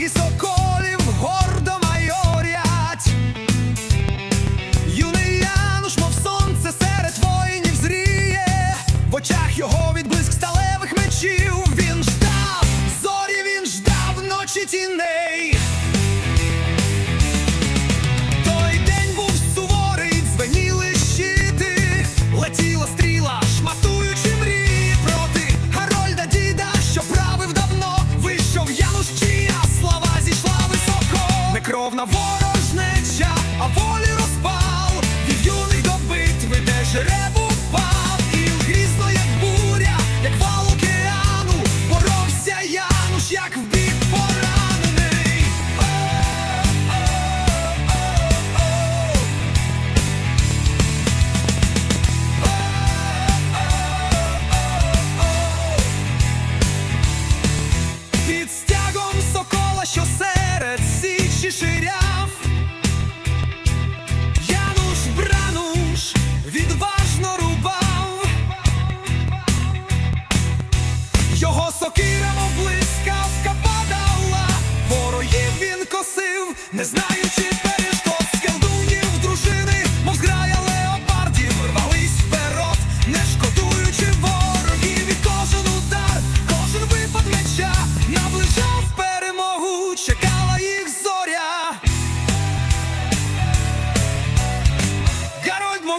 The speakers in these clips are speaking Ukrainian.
і соколів гордо майорять. Юний Януш, мов сонце серед воїнів зріє, в очах його відблиск сталевих мечів. Він ждав, зорі він ждав ночі тіней. темна ворожнеча,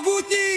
Гарольд